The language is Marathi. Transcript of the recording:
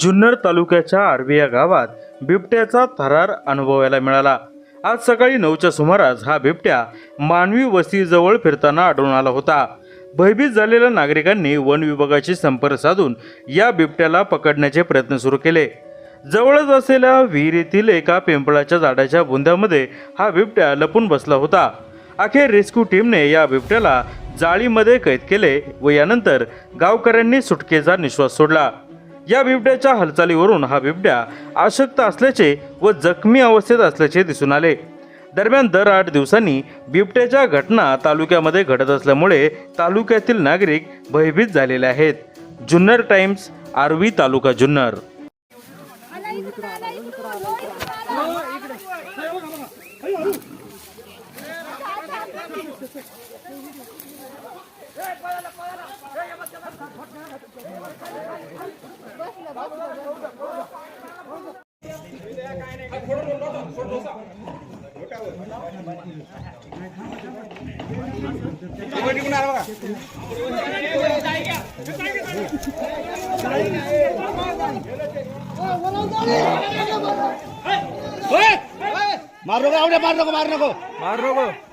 जुन्नर तालुक्याच्या आर्वी गावात बिबट्याचा थरार अनुभवायला मिळाला. आज सकाळी नऊच्या सुमारास हा बिबट्या मानवी वस्तीजवळ फिरताना आढळून आला होता. भयभीत झालेल्या नागरिकांनी वन विभागाशी संपर्क साधून या बिबट्याला पकडण्याचे प्रयत्न सुरू केले. जवळच असलेल्या विहिरीतील एका पिंपळाच्या झाडाच्या बुंद्यामध्ये हा बिबट्या लपून बसला होता. अखेर रेस्क्यू टीमने या बिबट्याला जाळीमध्ये कैद केले व यानंतर गावकऱ्यांनी सुटकेचा निश्वास सोडला या बिबट्याच्या हालचालीवरून हा बिबट्या अशक्त असल्याचे व जखमी अवस्थेत असल्याचे दिसून आले दरम्यान दर आठ दिवसांनी बिबट्याच्या घटना तालुक्यामध्ये घडत असल्यामुळे तालुक्यातील नागरिक भयभीत झालेले आहेत जुन्नर टाइम्स आर्वी तालुका जुन्नर मार नको मार नको मार नको